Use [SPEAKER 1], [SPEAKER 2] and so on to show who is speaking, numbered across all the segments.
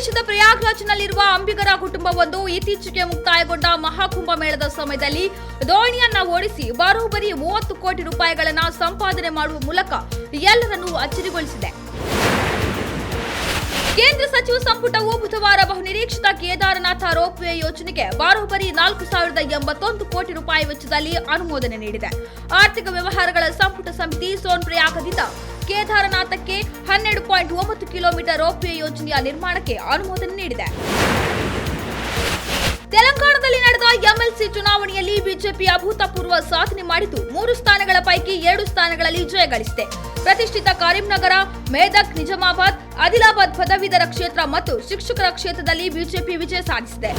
[SPEAKER 1] ಪ್ರದೇಶದ ಪ್ರಯಾಗ್ರಾಜ್ನಲ್ಲಿರುವ ಅಂಬಿಗರ ಕುಟುಂಬವೊಂದು ಇತ್ತೀಚೆಗೆ ಮುಕ್ತಾಯಗೊಂಡ ಮಹಾಕುಂಭ ಮೇಳದ ಸಮಯದಲ್ಲಿ ದೋಣಿಯನ್ನ ಓಡಿಸಿ ಬರೋಬ್ಬರಿ ಮೂವತ್ತು ಕೋಟಿ ರೂಪಾಯಿಗಳನ್ನ ಸಂಪಾದನೆ ಮಾಡುವ ಮೂಲಕ ಎಲ್ಲರನ್ನೂ ಅಚ್ಚರಿಗೊಳಿಸಿದೆ. ಕೇಂದ್ರ ಸಚಿವ ಸಂಪುಟವು ಬುಧವಾರ ಬಹುನಿರೀಕ್ಷಿತ ಕೇದಾರನಾಥ ರೋಪ್ವೇ ಯೋಜನೆಗೆ ಬಾರೋಬರಿ ನಾಲ್ಕು ಸಾವಿರದ ಎಂಬತ್ತೊಂದು ಕೋಟಿ ರೂಪಾಯಿ ವೆಚ್ಚದಲ್ಲಿ ಅನುಮೋದನೆ ನೀಡಿದೆ. ಆರ್ಥಿಕ ವ್ಯವಹಾರಗಳ ಸಂಪುಟ ಸಮಿತಿ ಸೋನ್ಪ್ರಯಾಗದಿಂದ ಕೇದಾರನಾಥಕ್ಕೆ ಹನ್ನೆರಡು ಪಾಯಿಂಟ್ ಒಂಬತ್ತು ಕಿಲೋಮೀಟರ್ ರೋಪ್ವೇ ಯೋಜನೆಯ ನಿರ್ಮಾಣಕ್ಕೆ ಅನುಮೋದನೆ ನೀಡಿದೆ. ತೆಲಂಗಾಣದಲ್ಲಿ ನಡೆದ ಎಂಎಲ್ಸಿ ಚುನಾವಣೆಯಲ್ಲಿ ಬಿಜೆಪಿ ಅಭೂತಪೂರ್ವ ಸಾಧನೆ ಮಾಡಿದ್ದು ಮೂರು ಸ್ಥಾನಗಳ ಪೈಕಿ ಎರಡು ಸ್ಥಾನಗಳಲ್ಲಿ ಜಯಗಳಿಸಿದೆ. ಪ್ರತಿಷ್ಠಿತ ಕರೀಂನಗರ, ಮೇದಕ್, ನಿಜಾಮಾಬಾದ್, ಆದಿಲಾಬಾದ್ ಪದವೀಧರ ಕ್ಷೇತ್ರ ಮತ್ತು ಶಿಕ್ಷಕರ ಕ್ಷೇತ್ರದಲ್ಲಿ ಬಿಜೆಪಿ ವಿಜಯ ಸಾಧಿಸಿದೆ.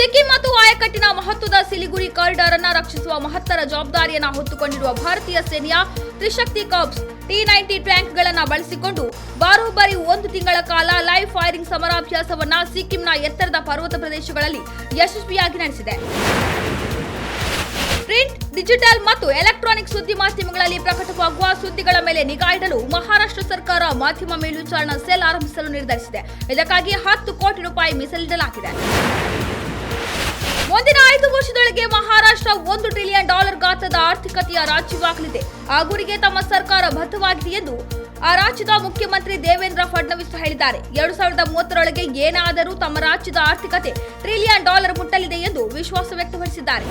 [SPEAKER 1] ಸಿಕ್ಕಿಂ ಮತ್ತು ಆಯಕಟ್ಟಿನ ಮಹತ್ವದ ಸಿಲಿಗುರಿ ಕಾರಿಡಾರ್ ಅನ್ನ ರಕ್ಷಿಸುವ ಮಹತ್ತರ ಜವಾಬ್ದಾರಿಯನ್ನ ಹೊತ್ತುಕೊಂಡಿರುವ ಭಾರತೀಯ ಸೇನೆಯ ತ್ರಿಶಕ್ತಿ ಕಾರ್ಪ್ಸ್ ಟಿ ನೈಂಟಿ ಟ್ಯಾಂಕ್ಗಳನ್ನ ಬಳಸಿಕೊಂಡು ಬಾರೋಬ್ಬರಿ ಒಂದು ತಿಂಗಳ ಕಾಲ ಲೈವ್ ಫೈರಿಂಗ್ ಸಮರಾಭ್ಯಾಸವನ್ನ ಸಿಕ್ಕಿಂನ ಎತ್ತರದ ಪರ್ವತ ಪ್ರದೇಶಗಳಲ್ಲಿ ಯಶಸ್ವಿಯಾಗಿ ನಡೆಸಿದೆ. ಪ್ರಿಂಟ್, ಡಿಜಿಟಲ್ ಮತ್ತು ಎಲೆಕ್ಟ್ರಾನಿಕ್ ಸುದ್ದಿ ಮಾಧ್ಯಮಗಳಲ್ಲಿ ಪ್ರಕಟವಾಗುವ ಸುದ್ದಿಗಳ ಮೇಲೆ ನಿಗಾ ಇಡಲು ಮಹಾರಾಷ್ಟ್ರ ಸರ್ಕಾರ ಮಾಧ್ಯಮ ಮೇಲ್ವಿಚಾರಣಾ ಸೆಲ್ ಆರಂಭಿಸಲು ನಿರ್ಧರಿಸಿದೆ. ಇದಕ್ಕಾಗಿ ಹತ್ತು ಕೋಟಿ ರೂಪಾಯಿ ಮೀಸಲಿಡಲಾಗಿದೆ. ಮುಂದಿನ ಐದು ವರ್ಷದೊಳಗೆ ಮಹಾರಾಷ್ಟ್ರ ಒಂದು ಟ್ರಿಲಿಯನ್ ಡಾಲರ್ ಗಾತ್ರದ ಆರ್ಥಿಕತೆಯ ರಾಜ್ಯವಾಗಲಿದೆ. ಆ ಗುರಿಗೆ ತಮ್ಮ ಸರ್ಕಾರ ಬದ್ಧವಾಗಿದೆ ಎಂದು ಆ ರಾಜ್ಯದ ಮುಖ್ಯಮಂತ್ರಿ ದೇವೇಂದ್ರ ಫಡ್ನವೀಸ್ ಹೇಳಿದ್ದಾರೆ. ಎರಡು ಸಾವಿರದ ಮೂವತ್ತರೊಳಗೆ ಏನಾದರೂ ತಮ್ಮ ರಾಜ್ಯದ ಆರ್ಥಿಕತೆ ಟ್ರಿಲಿಯನ್ ಡಾಲರ್ ಮುಟ್ಟಲಿದೆ ಎಂದು ವಿಶ್ವಾಸ ವ್ಯಕ್ತಪಡಿಸಿದ್ದಾರೆ.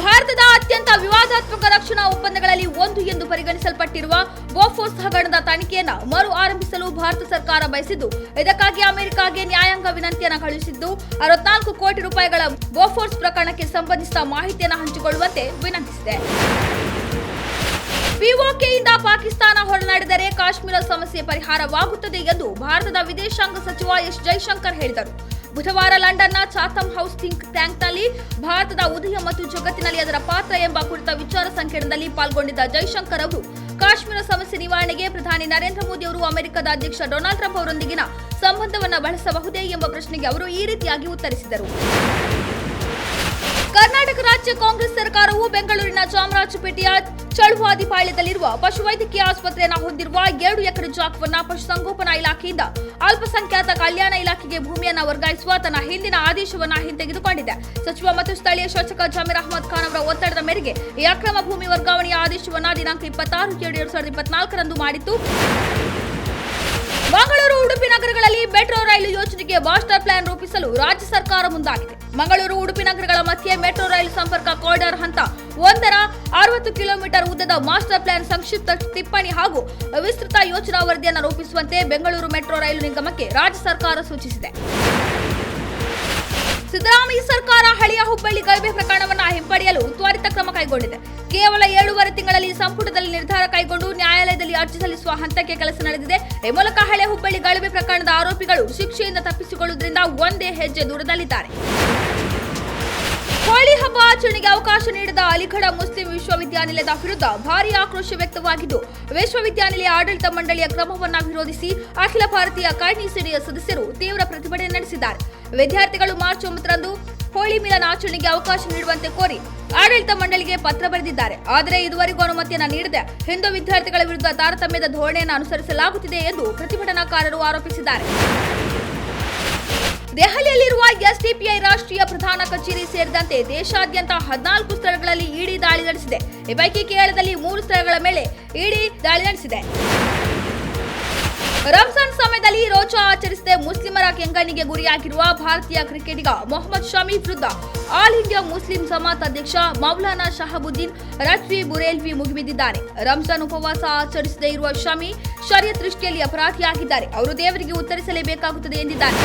[SPEAKER 1] ಭಾರತದ ಅತ್ಯಂತ ವಿವಾದಾತ್ಮಕ ರಕ್ಷಣಾ ಒಪ್ಪಂದಗಳಲ್ಲಿ ಒಂದು ಎಂದು ಪರಿಗಣಿಸಲ್ಪಟ್ಟಿರುವ ಬೋಫೋರ್ಸ್ ಹಗರಣದ ತನಿಖೆಯನ್ನು ಮರು ಆರಂಭಿಸಲು ಭಾರತ ಸರ್ಕಾರ ಬಯಸಿದ್ದು, ಇದಕ್ಕಾಗಿ ಅಮೆರಿಕಾಗೆ ನ್ಯಾಯಾಂಗ ವಿನಂತಿಯನ್ನು ಕಳುಹಿಸಿದ್ದು, ಅರವತ್ನಾಲ್ಕು ಕೋಟಿ ರೂಪಾಯಿಗಳ ಬೋಫೋರ್ಸ್ ಪ್ರಕರಣಕ್ಕೆ ಸಂಬಂಧಿಸಿದ ಮಾಹಿತಿಯನ್ನು ಹಂಚಿಕೊಳ್ಳುವಂತೆ ವಿನಂತಿಸಿದೆ. ಪಿಒಕೆಯಿಂದ ಪಾಕಿಸ್ತಾನ ಹೊರನಾಡಿದರೆ ಕಾಶ್ಮೀರ ಸಮಸ್ಯೆ ಪರಿಹಾರವಾಗುತ್ತದೆ ಎಂದು ಭಾರತದ ವಿದೇಶಾಂಗ ಸಚಿವ ಎಸ್ ಜೈಶಂಕರ್ ಹೇಳಿದರು. ಬುಧವಾರ ಲಂಡನ್ನ ಚಾಥಮ್ ಹೌಸ್ ಥಿಂಕ್ ಟ್ಯಾಂಕ್ನಲ್ಲಿ ಭಾರತದ ಉದಯ ಮತ್ತು ಜಗತ್ತಿನಲ್ಲಿ ಅದರ ಪಾತ್ರ ಎಂಬ ಕುರಿತ ವಿಚಾರ ಸಂಕಿರಣದಲ್ಲಿ ಪಾಲ್ಗೊಂಡಿದ್ದ ಜೈಶಂಕರ್ ಅವರು, ಕಾಶ್ಮೀರ ಸಮಸ್ಯೆ ನಿವಾರಣೆಗೆ ಪ್ರಧಾನಿ ನರೇಂದ್ರ ಮೋದಿ ಅವರು ಅಮೆರಿಕದ ಅಧ್ಯಕ್ಷ ಡೊನಾಲ್ಡ್ ಟ್ರಂಪ್ ಅವರೊಂದಿಗಿನ ಸಂಬಂಧವನ್ನು ಬಳಸಬಹುದೇ ಎಂಬ ಪ್ರಶ್ನೆಗೆ ಅವರು ಈ ರೀತಿಯಾಗಿ ಉತ್ತರಿಸಿದರು. ಕರ್ನಾಟಕ ರಾಜ್ಯ ಕಾಂಗ್ರೆಸ್ ಸರ್ಕಾರವು ಬೆಂಗಳೂರಿನ ಚಾಮರಾಜಪೇಟೆಯ ಚಳುವಾದಿಪಾಳ್ಯದಲ್ಲಿರುವ ಪಶುವೈದ್ಯಕೀಯ ಆಸ್ಪತ್ರೆಯನ್ನು ಹೊಂದಿರುವ ಎರಡು ಎಕರೆ ಜಾಗವನ್ನು ಪಶುಸಂಗೋಪನಾ ಇಲಾಖೆಯಿಂದ ಅಲ್ಪಸಂಖ್ಯಾತ ಕಲ್ಯಾಣ ಇಲಾಖೆಗೆ ಭೂಮಿಯನ್ನು ವರ್ಗಾಯಿಸುವ ತನ್ನ ಹಿಂದಿನ ಆದೇಶವನ್ನ ಹಿಂತೆಗೆದುಕೊಂಡಿದೆ. ಸಚಿವ ಮತ್ತು ಸ್ಥಳೀಯ ಶಾಸಕ ಜಮೀರ್ ಅಹಮದ್ ಖಾನ್ ಅವರ ಒತ್ತಡದ ಮೇರೆಗೆ ಈ ಅಕ್ರಮ ಭೂಮಿ ವರ್ಗಾವಣೆಯ ಆದೇಶವನ್ನು ದಿನಾಂಕ ಇಪ್ಪತ್ತಾರು ಏಳು ಎರಡ್ ಸಾವಿರದ ಇಪ್ಪತ್ನಾಲ್ಕರಂದು ಮಾಡಿತ್ತು. ಮಂಗಳೂರು ಉಡುಪಿ ನಗರಗಳಲ್ಲಿ ಮೆಟ್ರೋ ರೈಲು ಯೋಜನೆಗೆ ಮಾಸ್ಟರ್ ಪ್ಲಾನ್ ರೂಪಿಸಲು ರಾಜ್ಯ ಸರ್ಕಾರ ಮುಂದಾಗಿದೆ. ಮಂಗಳೂರು, ಉಡುಪಿ ನಗರಗಳ ಮಧ್ಯೆ ಮೆಟ್ರೋ ರೈಲು ಸಂಪರ್ಕ ಕಾರಿಡಾರ್ ಹಂತ ಒಂದರ ಅರವತ್ತು ಕಿಲೋಮೀಟರ್ ಉದ್ದದ ಮಾಸ್ಟರ್ ಪ್ಲಾನ್ ಸಂಕ್ಷಿಪ್ತ ಟಿಪ್ಪಣಿ ಹಾಗೂ ವಿಸ್ತೃತ ಯೋಜನಾ ವರದಿಯನ್ನು ರೂಪಿಸುವಂತೆ ಬೆಂಗಳೂರು ಮೆಟ್ರೋ ರೈಲು ನಿಗಮಕ್ಕೆ ರಾಜ್ಯ ಸರ್ಕಾರ ಸೂಚಿಸಿದೆ. ಸಿದ್ದರಾಮಯ್ಯ ಸರ್ಕಾರ ಹಳೆಯ ಹುಬ್ಬಳ್ಳಿ ಗಲಭೆ ಪ್ರಕರಣವನ್ನು ಹಿಂಪಡೆಯಲು ತ್ವರಿತ ಕ್ರಮ ಕೈಗೊಂಡಿದೆ. ಕೇವಲ ಏಳೂವರೆ ತಿಂಗಳಲ್ಲಿ ಸಂಪುಟದಲ್ಲಿ ನಿರ್ಧಾರ ಕೈಗೊಂಡು ಅರ್ಜಿ ಸಲ್ಲಿಸುವ ಹಂತಕ್ಕೆ ಕೆಲಸ ನಡೆದಿದೆ. ಈ ಮೂಲಕ ಹಳೆ ಹುಬ್ಬಳ್ಳಿ ಗಲಭೆ ಪ್ರಕರಣದ ಆರೋಪಿಗಳು ಶಿಕ್ಷೆಯಿಂದ ತಪ್ಪಿಸಿಕೊಳ್ಳುವುದರಿಂದ ಒಂದೇ ಹೆಜ್ಜೆ ದೂರದಲ್ಲಿದ್ದಾರೆ. ಹೋಳಿ ಹಬ್ಬ ಆಚರಣೆಗೆ ಅವಕಾಶ ನೀಡಿದ ಅಲಿಗಢ ಮುಸ್ಲಿಂ ವಿಶ್ವವಿದ್ಯಾನಿಲಯದ ವಿರುದ್ಧ ಭಾರೀ ಆಕ್ರೋಶ ವ್ಯಕ್ತವಾಗಿದ್ದು, ವಿಶ್ವವಿದ್ಯಾನಿಲಯ ಆಡಳಿತ ಮಂಡಳಿಯ ಕ್ರಮವನ್ನು ವಿರೋಧಿಸಿ ಅಖಿಲ ಭಾರತೀಯ ಸೇನೆಯ ಸದಸ್ಯರು ತೀವ್ರ ಪ್ರತಿಭಟನೆ ನಡೆಸಿದ್ದಾರೆ. ವಿದ್ಯಾರ್ಥಿಗಳು ಮಾರ್ಚ್ ಒಂಬತ್ತರಂದು ಹೋಳಿ ಮಿಲನ ಆಚರಣೆಗೆ ಅವಕಾಶ ನೀಡುವಂತೆ ಕೋರಿ ಆಡಳಿತ ಮಂಡಳಿಗೆ ಪತ್ರ ಬರೆದಿದ್ದಾರೆ. ಆದರೆ ಇದುವರೆಗೂ ಅನುಮತಿಯನ್ನು ನೀಡದೆ ಹಿಂದೂ ವಿದ್ಯಾರ್ಥಿಗಳ ವಿರುದ್ಧ ತಾರತಮ್ಯದ ಧೋರಣೆಯನ್ನು ಅನುಸರಿಸಲಾಗುತ್ತಿದೆ ಎಂದು ಪ್ರತಿಭಟನಾಕಾರರು ಆರೋಪಿಸಿದ್ದಾರೆ. ದೆಹಲಿಯಲ್ಲಿರುವ ಎಸ್ಡಿಪಿಐ ರಾಷ್ಟ್ರೀಯ ಪ್ರಧಾನ ಕಚೇರಿ ಸೇರಿದಂತೆ ದೇಶಾದ್ಯಂತ ಹದಿನಾಲ್ಕು ಸ್ಥಳಗಳಲ್ಲಿ ಇಡಿ ದಾಳಿ ನಡೆಸಿದೆ. ಈ ಪೈಕಿ ಕೇರಳದಲ್ಲಿ ಮೂರು ಸ್ಥಳಗಳ ಮೇಲೆ ಇಡಿ ದಾಳಿ ನಡೆಸಿದೆ. ರಂಜಾನ್ ಸಮಯದಲ್ಲಿ ರೋಜಾ ಆಚರಿಸದೆ. ಮುಸ್ಲಿಮರ ಕೆಂಗಣ್ಣಿಗೆ ಗುರಿಯಾಗಿರುವ ಭಾರತೀಯ ಕ್ರಿಕೆಟಿಗ ಮೊಹಮ್ಮದ್ ಶಮಿ ವಿರುದ್ಧ ಆಲ್ ಇಂಡಿಯಾ ಮುಸ್ಲಿಂ ಜಮಾತ್ ಅಧ್ಯಕ್ಷ ಮೌಲಾನಾ ಶಹಬುದ್ದೀನ್ ರಜ್ವಿ ಬುರೇಲ್ವಿ ಮುಗಿಬಿದ್ದಿದ್ದಾರೆ. ರಂಜಾನ್ ಉಪವಾಸ ಆಚರಿಸದೇ ಇರುವ ಶಮಿ ಶರಿಯತ್ ದೃಷ್ಟಿಯಲ್ಲಿ ಅಪರಾಧಿಯಾಗಿದ್ದಾರೆ. ಅವರು ದೇವರಿಗೆ ಉತ್ತರಿಸಲೇಬೇಕಾಗುತ್ತದೆ ಎಂದಿದ್ದಾರೆ.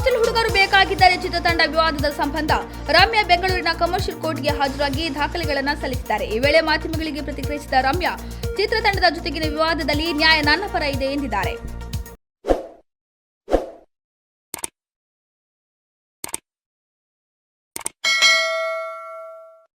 [SPEAKER 1] ಹಾಸ್ಟೆಲ್ ಹುಡುಗರು ಬೇಕಾಗಿದ್ದರೆ ಚಿತ್ರತಂಡ ವಿವಾದದ ಸಂಬಂಧ. ರಮ್ಯಾ ಬೆಂಗಳೂರಿನ ಕಮರ್ಷಿಯಲ್ ಕೋರ್ಟ್ಗೆ ಹಾಜರಾಗಿ ದಾಖಲೆಗಳನ್ನು ಸಲ್ಲಿಸಿದ್ದಾರೆ. ಈ ವೇಳೆ ಮಾಧ್ಯಮಗಳಿಗೆ ಪ್ರತಿಕ್ರಿಯಿಸಿದ ರಮ್ಯಾ, ಚಿತ್ರತಂಡದ ಜೊತೆಗಿನ ವಿವಾದದಲ್ಲಿ ನ್ಯಾಯ ನನ್ನ ಪರ ಇದೆ ಎಂದಿದ್ದಾರೆ.